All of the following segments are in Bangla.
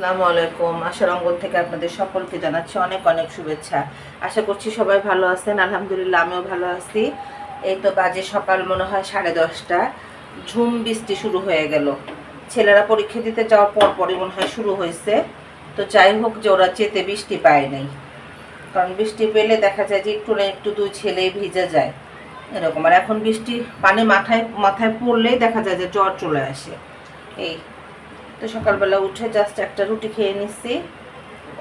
আসসালামু আলাইকুম। আশার অঙ্গন থেকে আপনাদের সকলকে জানাচ্ছি অনেক অনেক শুভেচ্ছা। আশা করছি সবাই ভালো আছেন। আলহামদুলিল্লাহ, আমিও ভালো আছি। এই তো বাজে সকাল, মনে হয় সাড়ে দশটা। ঝুম বৃষ্টি শুরু হয়ে গেল। ছেলেরা পরীক্ষা দিতে যাওয়ার পর পরই মনে হয় শুরু হয়েছে। তো যাই হোক যে ওরা চেতে বৃষ্টি পায় নাই। কারণ বৃষ্টি পেলে দেখা যায় যে একটু না একটু দুই ছেলে ভিজে যায়। এরকম। আর এখন বৃষ্টি পানি মাথায় মাথায় পড়লেই দেখা যায় যে জ্বর চলে আসে। এই তো সকালবেলা উঠে জাস্ট একটা রুটি খেয়ে নিচ্ছি।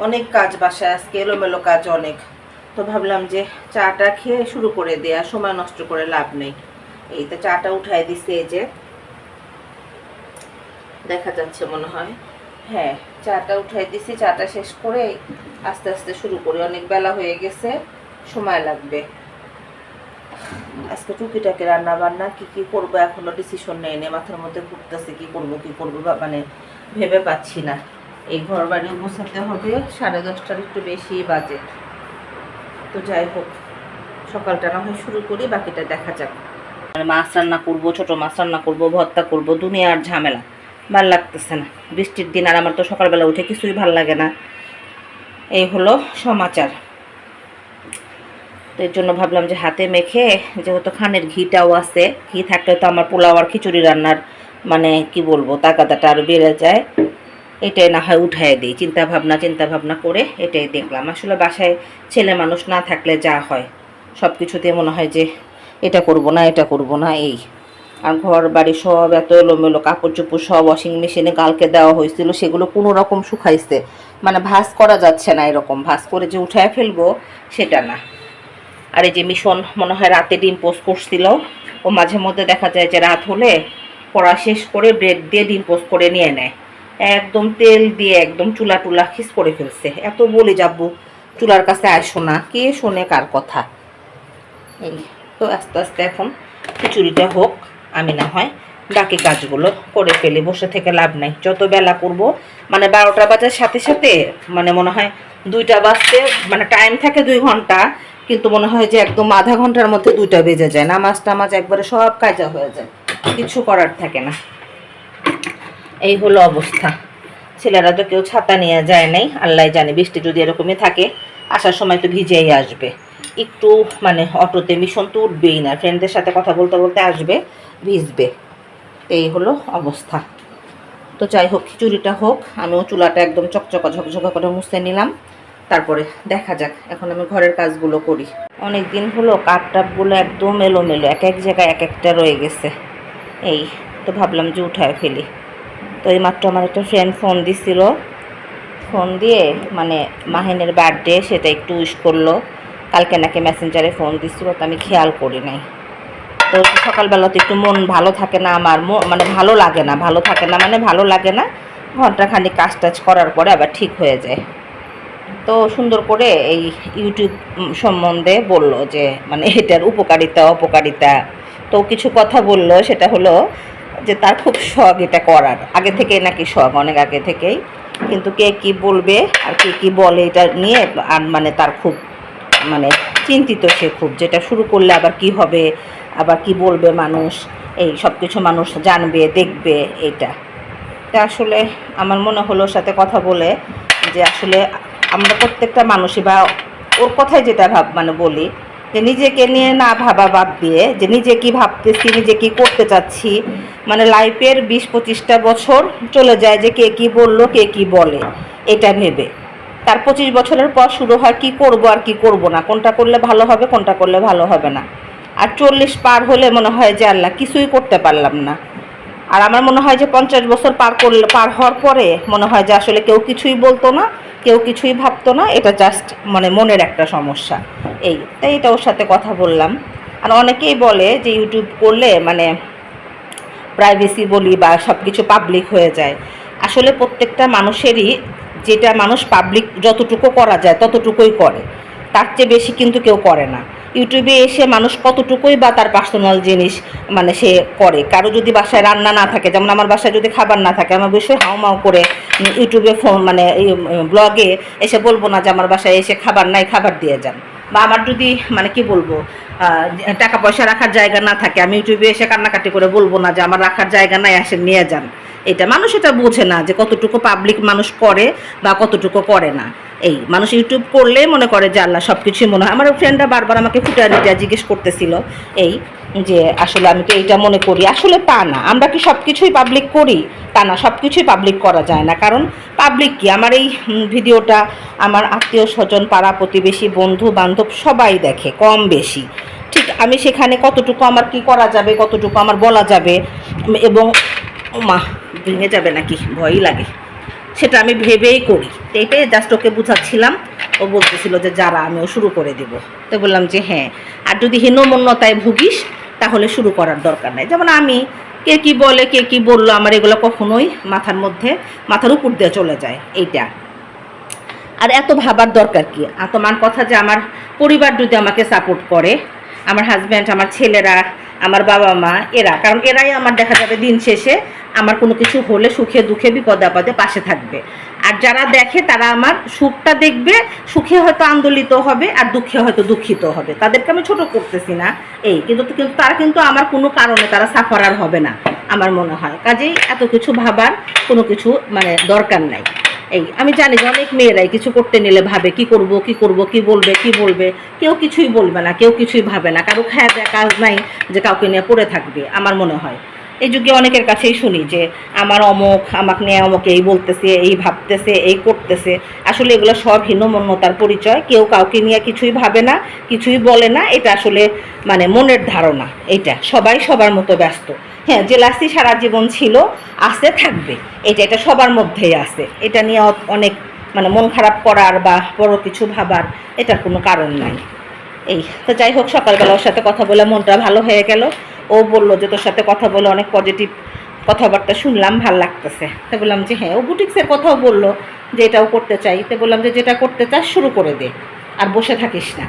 অনেক কাজ বাসায় আজকে, এলোমেলো কাজ অনেক। তো ভাবলাম যে চাটা খেয়ে শুরু করে দেয়া সময় নষ্ট করে লাভ নেই। এই তো চাটা উঠাই দিছি এই যে। দেখা যাচ্ছে মনে হয়। হ্যাঁ চাটা উঠাই দিছি, চাটা শেষ করে আস্তে আস্তে শুরু করি। অনেক বেলা হয়ে গেছে, সময় লাগবে। আজকে টুকিটাকে রান্না বান্না কি কি করব এখনও ডিসিশন নেই নে মাথার মধ্যে ঘুরতেছে, কি করব কি করব মানে ভেবে পাচ্ছি না। এই ঘর বাড়ি বসাতে হবে, সাড়ে দশটার একটু বেশি বাজে। তো যাই হোক, সকালটা না হয় শুরু করি, বাকিটা দেখা যাক। মানে মাছ রান্না করব, ছোট মাছ রান্না করব, ভর্তা করব, দুনিয়ার ঝামেলা। ভালো লাগতেছে না, বৃষ্টির দিন আর আমার তো সকালবেলা উঠে কিছুই ভালো লাগে না। এই হলো সমাচার। তো এর জন্য ভাবলাম যে হাতে মেখে, যেহেতু খানের ঘিটাও আছে, ঘি থাকলে তো আমার পোলাও আর খিচুড়ি রান্নার মানে কি বলব তাকাদাটা আরও বেড়ে যায়। এটাই না হয় উঠাই দিই চিন্তা ভাবনা চিন্তা ভাবনা করে এটাই দেখলাম। আসলে বাসায় ছেলে মানুষ না থাকলে যা হয় সব কিছুতে মনে হয় যে এটা করব না, এটা করব না, এই। আর ঘর, বাড়ি সব এত এলোমেলো কাপড় চোপড় সব ওয়াশিং মেশিনে কালকে দেওয়া হয়েছিল, সেগুলো কোনো রকম শুকাইছে। মানে ভাস করা যাচ্ছে না এরকম ভাস করে যে উঠায় ফেলব, সেটা না। আর এই যে মিশন মনে হয় রাতে ডিম পোস্ট করছিল, ও মাঝে মধ্যে দেখা যায় যে রাত হলে পড়া শেষ করে ব্রেড দিয়ে ডিম পোস্ট করে নিয়ে নেয়। একদম তেল দিয়ে একদম চুলা টুলা খিস করে ফেলছে। এত বলে যাব চুলার কাছে আয় শোনা কে শোনে কার কথা? এই, তো আস্তে আস্তে এখন খিচুড়িটা হোক, আমি না হয় বাকি কাজগুলো করে ফেলি, বসে থেকে লাভ নাই। যত বেলা করব মানে বারোটা বাজার সাথে সাথে মানে মনে হয় দুইটা বাজতে মানে টাইম থাকে দুই ঘণ্টা, কিন্তু মনে হয় যে একদম আধা ঘণ্টার মধ্যে দুইটা বেজে যায়। নামাজ টামাজ একবারে সব কাজা হয়ে যায়, কিছু করার থাকে না। এই হলো অবস্থা। ছেলেরা তো কেউ ছাতা নিয়ে যায় নাই, আল্লাহ জানে, বৃষ্টি যদি এরকমই থাকে, আসার সময় তো ভিজেই আসবে। একটু মানে অটোতে মিশন তো উঠবেই না ফ্রেন্ডদের সাথে কথা বলতে বলতে আসবে, ভিজবে। এই হলো অবস্থা। তো যাই হোক, খিচুড়িটা হোক, আমিও চুলাটা একদম চকচকা ঝকঝকা করে মুছে নিলাম। তারপরে দেখা যাক, এখন আমি ঘরের কাজগুলো করি। অনেক দিন হলো কাপ টাপগুলো একদম এলোমেলো, এক এক জায়গায় এক একটা রয়ে গেছে। এই তো ভাবলাম যে উঠায় ফেলি। তো এই মাত্র আমার একটা ফ্রেন্ড ফোন দিছিল। ফোন দিয়ে মানে মাহিনের বার্থডে সেটা একটু উইশ করল। কালকে নাকি মেসেঞ্জারে ফোন দিছিল, তো আমি খেয়াল করি নাই। তো সকালবেলা তো একটু মন ভালো থাকে না আমার মানে ভালো লাগে না, ভালো থাকে না মানে ভালো লাগে না। ঘন্টাখানি কাজ টাজ করার পরে আবার ঠিক হয়ে যায়। তো সুন্দর করে এই ইউটিউব সম্বন্ধে বলল যে মানে এটার উপকারিতা, অপকারিতা। তো কিছু কথা বলল, সেটা হলো যে, তার খুব শখ এটা করার। আগে থেকেই নাকি শখ, অনেক আগে থেকেই। কিন্তু কে কি বলবে আর কে কি বলে এটা নিয়ে, আর মানে তার খুব মানে চিন্তিত সে খুব। যেটা শুরু করলে আবার কি হবে? আবার কি বলবে মানুষ? এই সব কিছু মানুষ জানবে, দেখবে এইটা তা আসলে আমার মনে হলো সাথে কথা বলে যে আসলে আমরা প্রত্যেকটা মানুষই বা ওর কথাই যেটা ভাব মানে বলি, যে নিজেকে নিয়ে না ভাবা বাদ দিয়ে, যে নিজে কি ভাবতেছি, নিজে কি করতে চাচ্ছি মানে লাইফের বিশ পঁচিশটা বছর চলে যায় যে কে কি বলল, কে কি বলে, এটা ভেবে। তার পঁচিশ বছরের পর শুরু হয় কি করব আর কি করব না, কোনটা করলে ভালো হবে, কোনটা করলে ভালো হবে না। আর চল্লিশ পার হলে মনে হয় যে আল্লাহ কিছুই করতে পারলাম না। আর আমার মনে হয় যে পঞ্চাশ বছর পার করলে, পার হওয়ার পরে মনে হয় যে আসলে কেউ কিছুই বলতো না, কেউ কিছুই ভাবতো না, এটা জাস্ট মানে মনের একটা সমস্যা। এই, তাই এটা ওর সাথে কথা বললাম। আর অনেকেই বলে যে ইউটিউব করলে মানে প্রাইভেসি বলি বা সব কিছু পাবলিক হয়ে যায়। আসলে প্রত্যেকটা মানুষেরই যেটা মানুষ পাবলিক যতটুকু করা যায় ততটুকুই করে। তার চেয়ে বেশি কিন্তু কেউ করে না। ইউটিউবে এসে মানুষ কতটুকুই বা তার পার্সোনাল জিনিস মানে সে করে? কারও যদি বাসায় রান্না না থাকে, যেমন আমার বাসায় যদি খাবার না থাকে আমি অবশ্যই হাউমাউ করে ইউটিউবে ফোন মানে ব্লগে এসে বলব না যে আমার বাসায় এসে খাবার নাই, খাবার দিয়ে যান। বা আমার যদি মানে কি বলব টাকা পয়সা রাখার জায়গা না থাকে, আমি ইউটিউবে এসে কান্নাকাটি করে বলব না যে আমার রাখার জায়গা নাই আসে নিয়ে যান। এটা মানুষ এটা বোঝে না যে কতটুকু পাবলিক মানুষ করে বা কতটুকু করে না। এই, মানুষ ইউটিউব করলেই মনে করে যে আল্লাহ সব কিছুই মনে হয়। আমার ফ্রেন্ডরা বারবার আমাকে ফুটানিটা জিজ্ঞেস করতেছিল এই, যে আসলে আমি তো এইটা মনে করি। আসলে তা না, আমরা কি সব কিছুই পাবলিক করি? তা না সব কিছুই পাবলিক করা যায় না। কারণ পাবলিক কি? আমার এই ভিডিওটা আমার আত্মীয় স্বজন, পাড়া প্রতিবেশী, বন্ধু, বান্ধব সবাই দেখে, কম বেশি। ঠিক, আমি সেখানে কতটুকু আমার কি করা যাবে, কতটুকু আমার বলা যাবে, এবং মা, ভেঙে যাবে নাকি? ভয়ই লাগে। সেটা আমি ভেবেই করি। এটাই জাস্ট ওকে বুঝাচ্ছিলাম। ও বলতেছিল যে, যারা, আমিও শুরু করে দেব। তো বললাম যে হ্যাঁ আর যদি হীনমন্যতায় ভুগিস, তাহলে শুরু করার দরকার নাই। যেমন আমি, কে কি বলে, কে কি বলল, আমার এগুলো কখনোই মাথার মধ্যে, মাথার উপর দিয়ে চলে যায়, এইটা। আর এত ভাবার দরকার কি? তোমার কথা যে, আমার পরিবার যদি আমাকে সাপোর্ট করে, আমার হাজব্যান্ড আমার ছেলেরা আমার বাবা মা, এরা। কারণ এরাই আমার দেখা যাবে দিন শেষে আমার কোনো কিছু হলে সুখে দুঃখে বিপদে আপদে পাশে থাকবে। আর যারা দেখে, তারা আমার সুখটা দেখবে, সুখে হয়তো আন্দোলিত হবে আর দুঃখে হয়তো দুঃখিত হবে। তাদেরকে আমি ছোট করতেছি না, এই, কিন্তু কিন্তু তারা কিন্তু আমার কোনো কারণে তারা সাফারার হবে না, আমার মনে হয়। কাজেই এত কিছু ভাবার কোনো কিছু মানে দরকার নাই। এই, আমি জানি যে অনেক মেয়েরাই কিছু করতে নিলে ভাবে, কি করব কি করব, কি বলবে কি বলবে? কেউ কিছুই বলবে না, কেউ কিছুই ভাবে না। কারও খায় কাজ নাই যে কাউকে নিয়ে পড়ে থাকবে, আমার মনে হয়। এই যুগে অনেকের কাছেই শুনি যে আমার অমুক, আমাকে নিয়ে অমুক এই বলতেছে, এই ভাবতেছে, এই করতেছে। আসলে এগুলো সব হীনমন্যতার পরিচয়। কেউ কাউকে নিয়ে কিছুই ভাবে না, কিছুই বলে না। এটা আসলে মানে মনের ধারণা এটা। সবাই সবার মতো ব্যস্ত। হ্যাঁ জেলাসি সারা জীবন ছিল, আছে, থাকবে। এটা এটা সবার মধ্যেই আছে। এটা নিয়ে অনেক মানে মন খারাপ করার বা বড় কিছু ভাবার এটার কোনো কারণ নাই। এই, তো যাই হোক, সকালবেলা ওর সাথে কথা বলে মনটা ভালো হয়ে গেল। ও বলল যে তোর সাথে কথা বলে অনেক পজিটিভ কথাবার্তা শুনলাম, ভালো লাগতেছে। তো বললাম যে হ্যাঁ ও বুটিক্সের কথাও বলল যে এটাও করতে চাই। তো বললাম যে যেটা করতে চাস শুরু করে দে, আর বসে থাকিস না।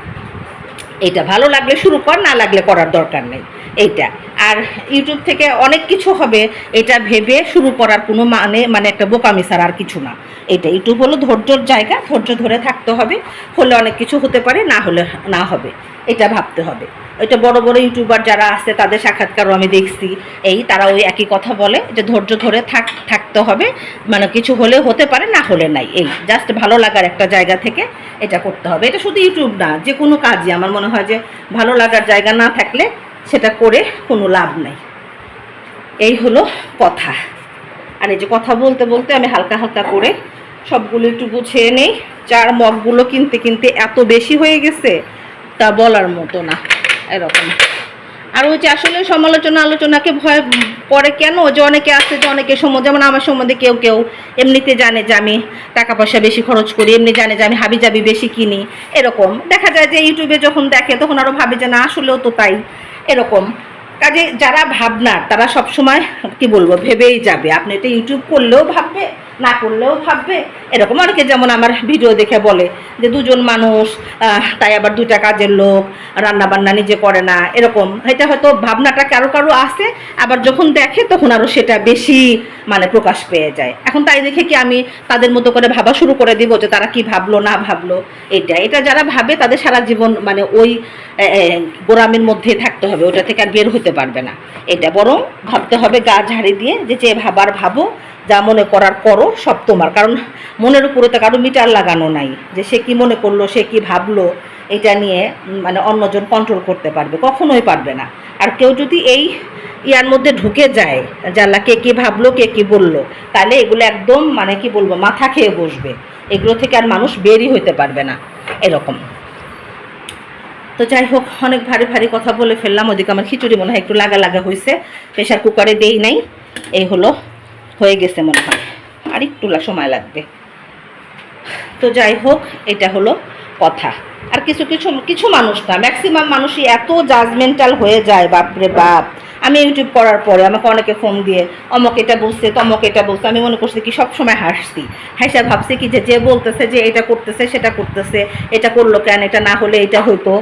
এটা ভালো লাগলে শুরু কর, না লাগলে করার দরকার নেই। এইটা। আর ইউটিউব থেকে অনেক কিছু হবে, এটা ভেবে শুরু করার কোনো মানে মানে একটা বোকামি আর কিছু না। এটা ইউটিউব হলো ধৈর্যর জায়গা, ধৈর্য ধরে থাকতে হবে। হলে অনেক কিছু হতে পারে, না হলে না হবে। এটা ভাবতে হবে। এটা বড় বড় ইউটিউবার যারা আছে, তাদের সাক্ষাৎকারও আমি দেখছি। এই তারা ওই একই কথা বলে, যে ধৈর্য ধরে থাক, থাকতে হবে। মানে কিছু হলে হতে পারে, না হলে নাই। এই জাস্ট ভালো লাগার একটা জায়গা থেকে এটা করতে হবে। এটা শুধু ইউটিউব না, যে কোনো কাজই। আমার মনে হয় যে ভালো লাগার জায়গা না থাকলে সেটা করে কোনো লাভ নেই। এই হলো কথা। আর এই যে কথা বলতে বলতে আমি হালকা হালকা করে সবগুলো একটু গুছিয়ে নেই। চার মগগুলো কিনতে কিনতে এত বেশি হয়ে গেছে, তা বলার মতো না, এরকম। আর ওই যে আসলে সমালোচনা আলোচনাকে ভয় করে কেন? যে অনেকে আছে, যে অনেকে সম্বন্ধে যেমন আমার সম্বন্ধে কেউ কেউ এমনিতে জানে যে আমি টাকা পয়সা বেশি খরচ করি, এমনি জানে যে আমি হাবি জাবি বেশি কিনি, এরকম। দেখা যায় যে ইউটিউবে যখন দেখে, তখন আরও ভাবে যে না, আসলেও তো তাই। এরকম। কাজে যারা ভাবনার, তারা সবসময় কি বলব, ভেবেই যাবে। আপনি এটা ইউটিউব করলেও ভাববে না করলেও ভাববে এরকম অনেকে যেমন আমার ভিডিও দেখে বলে যে দুজন মানুষ তাই আবার দুইটা কাজের লোক রান্না বান্না নিজে করে না, এরকম। এটা হয়তো ভাবনাটা কারও কারও আছে, আবার যখন দেখে তখন আরও সেটা বেশি মানে প্রকাশ পেয়ে যায়। এখন তাই দেখে কি আমি তাদের মতো করে ভাবা শুরু করে দিব যে তারা কি ভাবলো, না ভাবলো? এটা এটা যারা ভাবে তাদের সারা জীবন মানে ওই গোরামের মধ্যেই থাকতে হবে, ওটা থেকে আর বের হতে পারবে না। এটা বরং ভাবতে হবে গা ঝাড়ি দিয়ে যে যে ভাবার ভাবো যা মনে করার করো, সব তোমার। কারণ মনের উপরে তো কারও মিটার লাগানো নাই যে সে কি মনে করল, সে কি ভাবলো, এটা নিয়ে মানে অন্যজন কন্ট্রোল করতে পারবে, কখনোই পারবে না। আর কেউ যদি এই ইয়ার মধ্যে ঢুকে যায়, জানলা কে কি ভাবলো, কে কি বলল, তাহলে এগুলো একদম মানে কি বলব, মাথা খেয়ে বসবে। এগুলো থেকে আর মানুষ বেরই হইতে পারবে না, এরকম। তো যাই হোক, অনেক ভারী ভারী কথা বলে ফেললাম, ওদিকে আমার খিচুড়ি মনে হয় একটু লাগা লাগা হয়েছে প্রেশার কুকারে দেই নাই, এই হলো হয়ে গেছে মনে হয়। আর একটু সময় লাগবে। তো যাই হোক, এটা হলো কথা। আর কিছু কিছু কিছু মানুষ না ম্যাক্সিমাম মানুষই এত জাজমেন্টাল হয়ে যায়, বাপরে বাপ। আমি ইউটিউব করার পরে আমাকে অনেকে ফোন দিয়ে, অমক এটা বলছে, তমক এটা বলছে। আমি মনে করছি কি, সবসময় হাসছি। হাসা ভাবছি কি যে যে বলতেছে যে এটা করতেছে, সেটা করতেছে। এটা করল কেন, এটা না হলে এটা হয়তো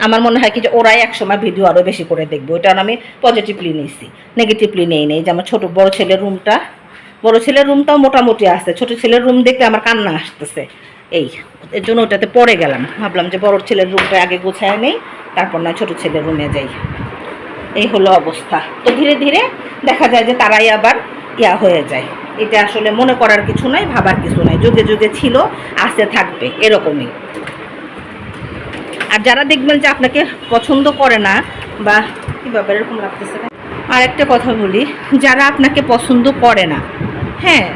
আমার মনে হয় কি যে, ওরাই একসময় ভিডিও আরও বেশি করে দেখব। এটা আমি পজিটিভলি নিয়েছি নেগেটিভলি নেই নেই। যে আমার ছোটো বড় ছেলের রুমটা বড় ছেলের রুমটাও মোটামুটি আছে, ছোট ছেলের রুম দেখলে আমার কান্না আসতেছে। এই, এর জন্য ওটাতে পরে গেলাম। ভাবলাম যে বড় ছেলের রুমটা আগে গোছায় নেই, তারপর না ছোট ছেলের রুমে যাই। এই হলো অবস্থা। তো ধীরে ধীরে দেখা যায় যে তারাই আবার ইয়া হয়ে যায়। এটা আসলে মনে করার কিছু নাই, ভাবার কিছু নাই। যুগে যুগে ছিল আসতে থাকবে, এরকমই। আর যারা দেখবেন যে আপনাকে পছন্দ করে না, বা কী ব্যাপার এরকম লাগতেছে আর একটা কথা বলি, যারা আপনাকে পছন্দ করে না হ্যাঁ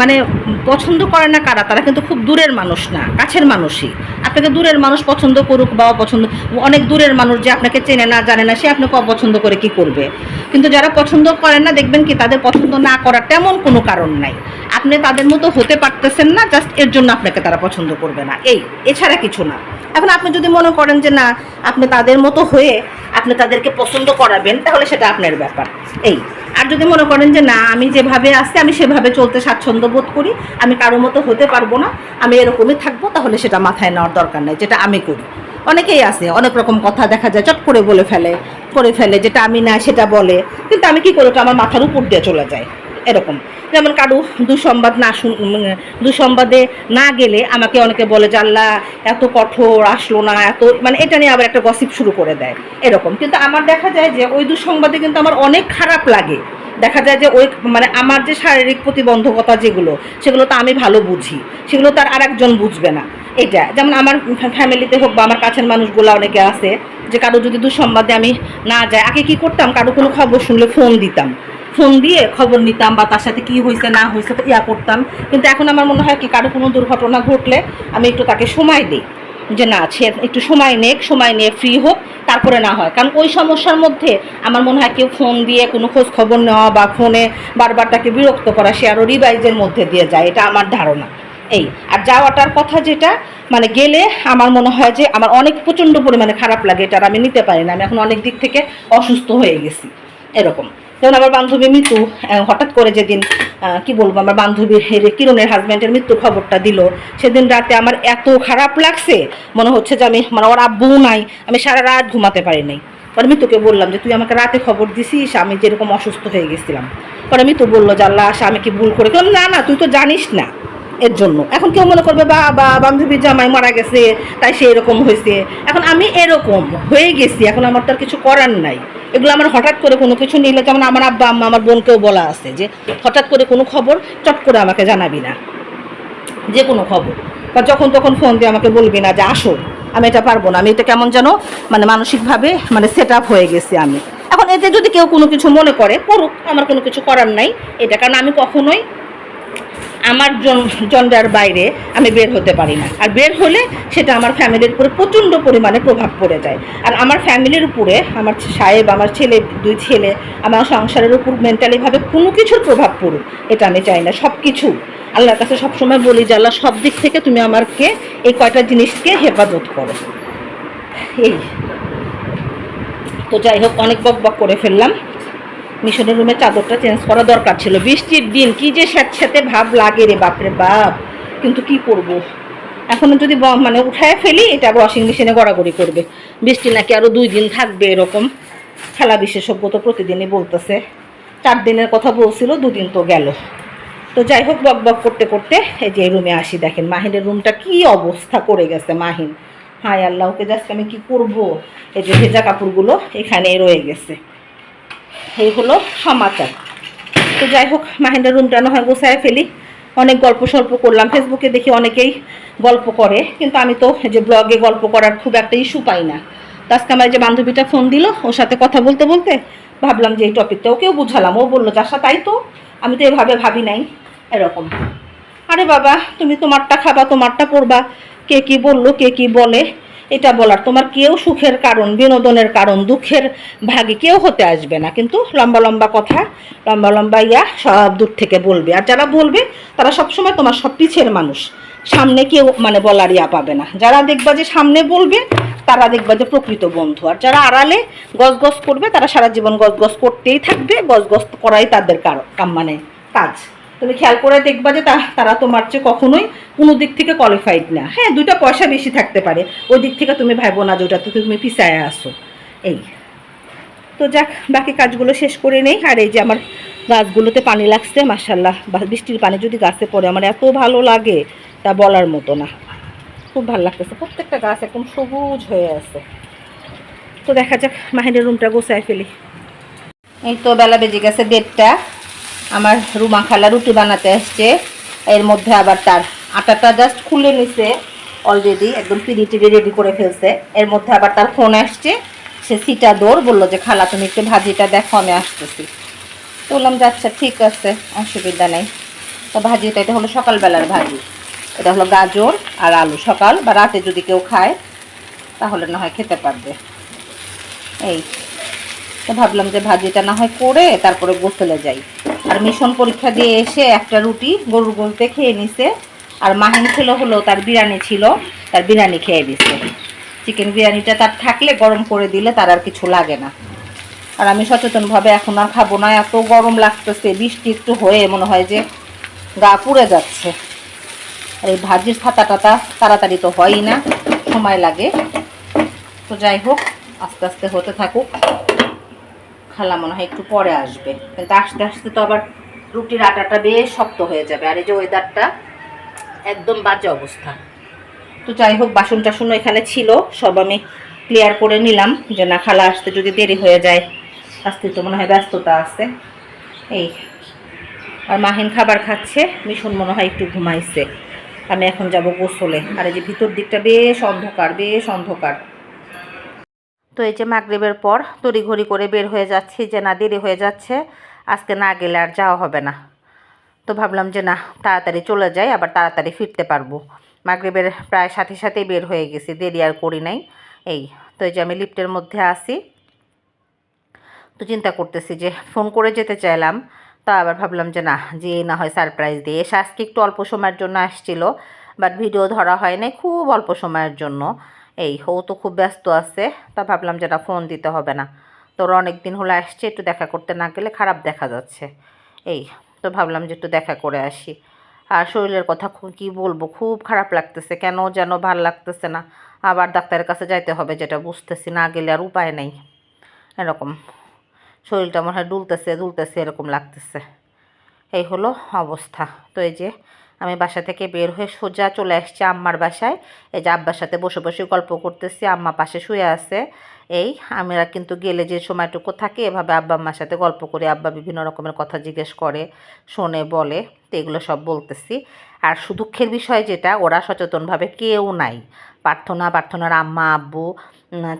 মানে পছন্দ করে না কারা? তারা কিন্তু খুব দূরের মানুষ না, কাছের মানুষই। আপনাকে দূরের মানুষ পছন্দ করুক বা অপছন্দ, অনেক দূরের মানুষ যে আপনাকে চেনে না, জানে না, সে আপনাকে অপছন্দ করে কি করবে? কিন্তু যারা পছন্দ করে না, দেখবেন কি তাদের পছন্দ না করার তেমন কোনো কারণ নাই। আপনি তাদের মতো হতে পারতেছেন না, জাস্ট এর জন্য আপনাকে তারা পছন্দ করবে না। এই, এছাড়া কিছু না। এখন আপনি যদি মনে করেন যে না, আপনি তাদের মতো হয়ে আপনি তাদেরকে পছন্দ করাবেন, তাহলে সেটা আপনার ব্যাপার। এই। আর যদি মনে করেন যে না, আমি যেভাবে আসছি আমি সেভাবে চলতে স্বাচ্ছন্দ্য বোধ করি, আমি কারও মতো হতে পারব না, আমি এরকমই থাকব, তাহলে সেটা মাথায় নেওয়ার দরকার নেই, যেটা আমি করি। অনেকেই আছে, অনেক রকম কথা দেখা যায়, চট করে বলে ফেলে, করে ফেলে, যেটা আমি না সেটা বলে, কিন্তু আমি কি করি, ওটা আমার মাথার উপর দিয়ে চলে যায়। এরকম। যেমন কারু দুঃসংবাদ না শুন দুঃসংবাদে না গেলে আমাকে অনেকে বলে আল্লাহ, এত কঠোর, আসলো না, এত মানে এটা নিয়ে আবার একটা গসিপ শুরু করে দেয়। এরকম। কিন্তু আমার দেখা যায় যে, ওই দুঃসংবাদে কিন্তু আমার অনেক খারাপ লাগে। দেখা যায় যে, ওই মানে আমার যে শারীরিক প্রতিবন্ধকতা যেগুলো, সেগুলো তো আমি ভালো বুঝি। সেগুলো তার আর একজন বুঝবে না। এটা। যেমন আমার ফ্যামিলিতে হোক বা আমার কাছের মানুষগুলো অনেকে আছে, যে কারও যদি দুঃসংবাদে আমি না যাই, আগে কি করতাম? কারও কোনো খবর শুনলে ফোন দিতাম। ফোন দিয়ে খবর নিতাম বা তার সাথে কি হয়েছে না হয়েছে ইয়া করতাম। কিন্তু এখন আমার মনে হয় কি, কারও কোনো দুর্ঘটনা ঘটলে আমি একটু তাকে সময় দিই। যে না, সে একটু সময় নেক, সময় নিয়ে ফ্রি হোক, তারপরে না হয়। কারণ ওই সমস্যার মধ্যে আমার মনে হয় কেউ ফোন দিয়ে কোনো খোঁজ খবর নেওয়া বা ফোনে বারবার তাকে বিরক্ত করা, সে আরও রিভাইজের মধ্যে দিয়ে যায়। এটা আমার ধারণা। এই, আর যাওয়াটার কথা যেটা মানে গেলে আমার মনে হয় যে আমার অনেক প্রচণ্ড পরিমাণে খারাপ লাগে, এটা আর আমি নিতে পারি না। আমি এখন অনেক দিক থেকে অসুস্থ হয়ে গেছি। এরকম। যেমন আমার বান্ধবী আহ, হঠাৎ করে যেদিন কি বলব আমার বান্ধবীর হেরে কিরণের হাজব্যান্ডের মৃত্যুর খবরটা দিল সেদিন রাতে আমার এত খারাপ লাগছে মনে হচ্ছে যে আমি মানে ওর আব্বু নাই আমি সারা রাত ঘুমাতে পারি নাই। পরে মৃত্যুকে বললাম যে তুই আমাকে রাতে খবর দিছিস আমি যেরকম অসুস্থ হয়ে গেছিলাম। পরে মৃত্যু বলল যে আল্লাহ আশা আমি কি ভুল করে গেলাম? না না তুই তো জানিস না এর জন্য। এখন কেউ মনে করবে বা বা বান্ধবীর জামাই মারা গেছে তাই সে এরকম হয়েছে। এখন আমি এরকম হয়ে গেছি এখন আমার তো আর কিছু করার নাই। এগুলো আমার হঠাৎ করে কোনো কিছু নিলে, যেমন আমার আব্বা আম্মা, আমার বোনকেও বলা আছে যে, হঠাৎ করে কোনো খবর চট করে আমাকে জানাবি না। যে কোনো খবর। বা যখন তখন ফোন দিয়ে আমাকে বলবি না যে, আসো, আমি এটা পারব না। আমি এটা কেমন যেন মানে মানসিকভাবে মানে সেট আপ হয়ে গেছি আমি। এখন এতে যদি কেউ কোনো কিছু মনে করে করুক আমার কোনো কিছু করার নাই। এটা কারণ আমি কখনোই আমার জন জন্ডার বাইরে আমি বের হতে পারি না। আর বের হলে সেটা আমার ফ্যামিলির উপরে প্রচণ্ড পরিমাণে প্রভাব পড়ে যায়। আর আমার ফ্যামিলির উপরে আমার সাহেব, আমার ছেলে, দুই ছেলে, আমার সংসারের উপর মেন্টালিভাবে কোনো কিছুর প্রভাব পড়ুক, এটা আমি চাই না সব কিছু আল্লাহর কাছে সবসময় বলি যে, আল্লাহ সব দিক থেকে তুমি আমাকে এই কয়টা জিনিসকে হেফাজত করো। এই। তো যাই হোক, অনেক বক বক করে ফেললাম। মিশনের রুমে চাদরটা চেঞ্জ করা দরকার ছিল। বৃষ্টির দিন, কি যে স্যাঁতস্যাঁতে ভাব লাগে রে বাপরে বাপ। কিন্তু কি করব। এখনও যদি মানে উঠায় ফেলি, এটা ওয়াশিং মেশিনে গড়াগড়ি করবে। বৃষ্টি নাকি আরও দুই দিন থাকবে এরকম। খেলা বিশেষজ্ঞ তো প্রতিদিনই বলতেছে। চার দিনের কথা বলছিল, দুদিন তো গেল। তো যাই হোক, বক বক করতে করতে এই যে রুমে আসি, দেখেন মাহিনের রুমটা কি অবস্থা করে গেছে মাহিন। হায় আল্লাহ, ওকে জাস্ট আমি কি করব? এই যে ভেজা কাপড়গুলো এখানে রয়ে গেছে। এই হলো সমাচার। তো যাই হোক, মাহিন্দার রুমটা না হয়, গোছায় ফেলি। অনেক গল্প সল্প করলাম। ফেসবুকে দেখি অনেকেই গল্প করে, কিন্তু আমি তো যে ব্লগে গল্প করার খুব একটা ইস্যু পাই না। তো আজকে আমার যে বান্ধবীটা ফোন দিল, ওর সাথে কথা বলতে বলতে ভাবলাম যে এই টপিকটা ওকেও বুঝালাম। ও বলল সাথে তাই তো? আমি তো এভাবে ভাবি নাই। এরকম। আরে বাবা, তুমি তোমারটা খাবা, তোমারটা পড়বা কে কি বলল, কে কি বলে? এটা বলার, তোমার কেউ সুখের কারণ, বিনোদনের কারণ, দুঃখের ভাগে কেউ হতে আসবে না। কিন্তু লম্বা লম্বা কথা, লম্বা লম্বা ইয়া সব দূর থেকে বলবে। আর যারা বলবে, তারা সবসময় তোমার সব পিছের মানুষ। সামনে কেউ মানে বলার ইয়া পাবে না। যারা দেখবা যে সামনে বলবে, তারা দেখবা যে প্রকৃত বন্ধু। আর যারা আড়ালে গজগজ করবে, তারা সারা জীবন গজগজ করতেই থাকবে, গজগজ করাই তাদের কার মানে কাজ। তুমি খেয়াল করে দেখবা যে তারা তোমার চেয়ে কখনোই কোনো দিক থেকে কোয়ালিফাইড না। হ্যাঁ দুইটা পয়সা বেশি থাকতে পারে। ওই দিক থেকে তুমি ভাইবো না যে ওটাতে তুমি পিছায় আসো এই। তো যাক, বাকি কাজগুলো শেষ করে নেই। আর এই যে আমার গাছগুলোতে পানি লাগছে মাসাল্লাহ বৃষ্টির পানি যদি গাছে পড়ে, আমার এত ভালো লাগে তা বলার মতো না। খুব ভালো লাগতেছে। প্রত্যেকটা গাছ একদম সবুজ হয়ে আছে। তো দেখা যাক, মাহিনের রুমটা গোছায় ফেলি। এই তো বেলা বেজে গেছে দেড়টা। আমার রুমা খালা রুটি বানাতে আসছে। এর মধ্যে আবার তার আটাটা জাস্ট খুলে নিছে। অলরেডি একদম পিড়ি টিড়ি রেডি করে ফেলছে। এর মধ্যে আবার তার ফোন আসছে। সে সিটা দৌড় বলল যে, খালা, তুমি একটু ভাজিটা দেখো, আমি আসতেছি। তো বললাম যে আচ্ছা ঠিক আছে, অসুবিধা নেই। তো ভাজিটা এটা হলো সকালবেলার ভাজি। এটা হলো গাজর আর আলু সকাল বা রাতে যদি কেউ খায়, তাহলে না হয় খেতে পারবে। এই। তো ভাবলাম যে, ভাজিটা না হয় করে তারপরে গোসলে যাই। আর মিশন পরীক্ষা দিয়ে এসে একটা রুটি গরুর গোলতে খেয়ে নিছে। আর মাহিন ছিল হলো তার বিরিয়ানি ছিল, তার বিরিয়ানি খেয়ে দিছে চিকেন বিরিয়ানিটা তার থাকলে গরম করে দিলে তার আর কিছু লাগে না। আর আমি সচেতনভাবে এখন আর খাব না, এত গরম লাগতেছে, বৃষ্টি একটু হয়ে মনে হয় যে গা পুড়ে যাচ্ছে। আর এই ভাজির খাতা টাতা তাড়াতাড়ি তো হয়ই না, সময় লাগে। তো যাই হোক, আস্তে আস্তে হতে থাকুক। খালা মনে হয় একটু পরে আসবে। কিন্তু আস্তে আস্তে তো আবার রুটির আটাটা বেশ শক্ত হয়ে যাবে। আর এই যে ওয়েদারটা একদম বাজে অবস্থা। তো যাই হোক বাসন টাসনও এখানে ছিল। সব আমি ক্লিয়ার করে নিলাম যে না, খালা আসতে যদি দেরি হয়ে যায় আসতে তো মনে হয় ব্যস্ততা আছে। এই, আর মাহিন খাবার খাচ্ছে। মিশন মনে হয় একটু ঘুমাইছে। আমি এখন যাব গোসলে। আর এই যে ভিতর দিকটা বেশ অন্ধকার বেশ অন্ধকার। তো এই যে মাগরিবের পর তড়িঘড়ি করে বের হয়ে যাচ্ছি যে না, দেরি হয়ে যাচ্ছে, আজকে না গেলে আর যাওয়া হবে না। তো ভাবলাম যে না, তাড়াতাড়ি চলে যাই, আবার তাড়াতাড়ি ফিরতে পারব। মাগরিবের প্রায় সাথে সাথেই বের হয়ে গেছি, দেরি আর করি নাই। এই, তো এই যে আমি লিফটের মধ্যে আসি তো চিন্তা করতেছি যে ফোন করে যেতে চাইলাম, তা আবার ভাবলাম যে না যে না হয় সারপ্রাইজ দিয়ে। এসে আজকে একটু অল্প সময়ের জন্য আসছিল বাট ভিডিও ধরা হয় নাই, খুব অল্প সময়ের জন্য। এই, ও তো খুব ব্যস্ত আছে, তা ভাবলাম যে ফোন দিতে হবে না। তোর অনেক দিন হলো আসছে, একটু দেখা করতে না গেলে খারাপ দেখা যাচ্ছে। এই, তো ভাবলাম যে একটু দেখা করে আসি। আর শরীরের কথা কি বলব, খুব খারাপ লাগতেছে, কেন যেন ভালো লাগতেছে না। আবার ডাক্তারের কাছে যাইতে হবে, যেটা বুঝতেছি, না গেলে আর উপায় নেই। এরকম। শরীরটা মনে হয় দুলতেছে দুলতেছে, এরকম লাগতেছে। এই হলো অবস্থা। তো এই যে আমি বাসা থেকে বের হয়ে সোজা চলে আসছি আম্মার বাসায়। এই যে আব্বার সাথে বসে বসে গল্প করতেছি, আম্মা পাশে শুয়ে আছে। এই আমরা কিন্তু গেলে যে সময়টুকু থাকে, এভাবে আব্বা আম্মার সাথে গল্প করি আব্বা বিভিন্ন রকমের কথা জিজ্ঞেস করে, শোনে, বলে, তো এগুলো সব বলতেছি। আর সুদুঃখের বিষয় যেটা, ওরা সচেতনভাবে কেউ নাই। প্রার্থনা প্রার্থনার আম্মা, আব্বু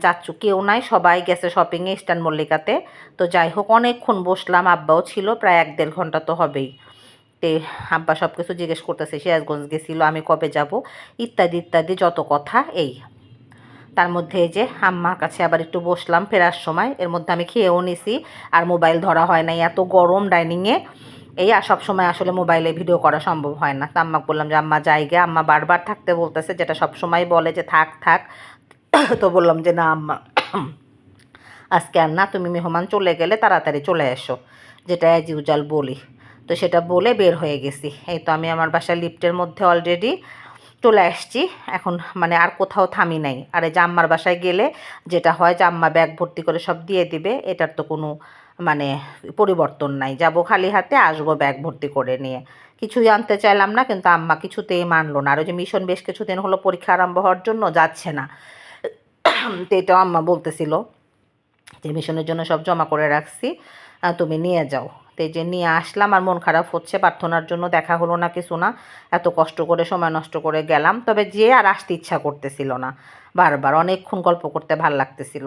চাচু কেউ নাই, সবাই গেছে শপিংয়ে ইস্টার্ন মল্লিকাতে তো যাই হোক, অনেকক্ষণ বসলাম, আব্বাও ছিল, প্রায় এক দেড় ঘণ্টা তো হবেই। আব্বা সব কিছু জিজ্ঞেস করতেছে, সিরাজগঞ্জ গেছিল, আমি কবে যাব? ইত্যাদি ইত্যাদি, যত কথা, এই। তার মধ্যে যে আম্মার কাছে আবার একটু বসলাম ফেরার সময়, এর মধ্যে আমি খেয়েও নিছি, আর মোবাইল ধরা হয় নাই, এত গরম ডাইনিংয়ে। এই আর সব সময় আসলে মোবাইলে ভিডিও করা সম্ভব হয় না। তা আম্মাকে বললাম যে, আম্মা জায়গা আম্মা বারবার থাকতে বলতেছে, যেটা সব সময় বলে যে, থাক থাক। তো বললাম যে, না, আম্মা, আজকে আর না, তুমি মেহমান চলে গেলে তাড়াতাড়ি চলে এসো। যেটা অ্যাজ ইউজাল বলি। তো সেটা বলে বের হয়ে গেছি। এই তো আমি আমার বাসার লিফটের মধ্যে অলরেডি চলে আসছি। এখন মানে আর কোথাও থামি নাই। আর এই যে আম্মার বাসায় গেলে যেটা হয় জাম্মা ব্যাগ ভর্তি করে সব দিয়ে দিবে, এটার তো কোনো মানে পরিবর্তন নাই। যাব খালি হাতে, আসব ব্যাগ ভর্তি করে নিয়ে। কিছুই আনতে চাইলাম না, কিন্তু আম্মা কিছুতেই মানলো না। আর ওই যে মিশন বেশ কিছুদিন হলো পরীক্ষা আরম্ভ হওয়ার জন্য যাচ্ছে না। তো এটাও আম্মা বলতেছিল যে মিশনের জন্য সব জমা করে রাখছি তুমি নিয়ে যাও। তো এই যে নিয়ে আসলাম আর মন খারাপ হচ্ছে, প্রার্থনার জন্য দেখা হলো না কিছু না, এত কষ্ট করে, সময় নষ্ট করে গেলাম। তবে যে আর আসতে ইচ্ছা করতেছিল না, বারবার অনেকক্ষণ গল্প করতে ভালো লাগতেছিল।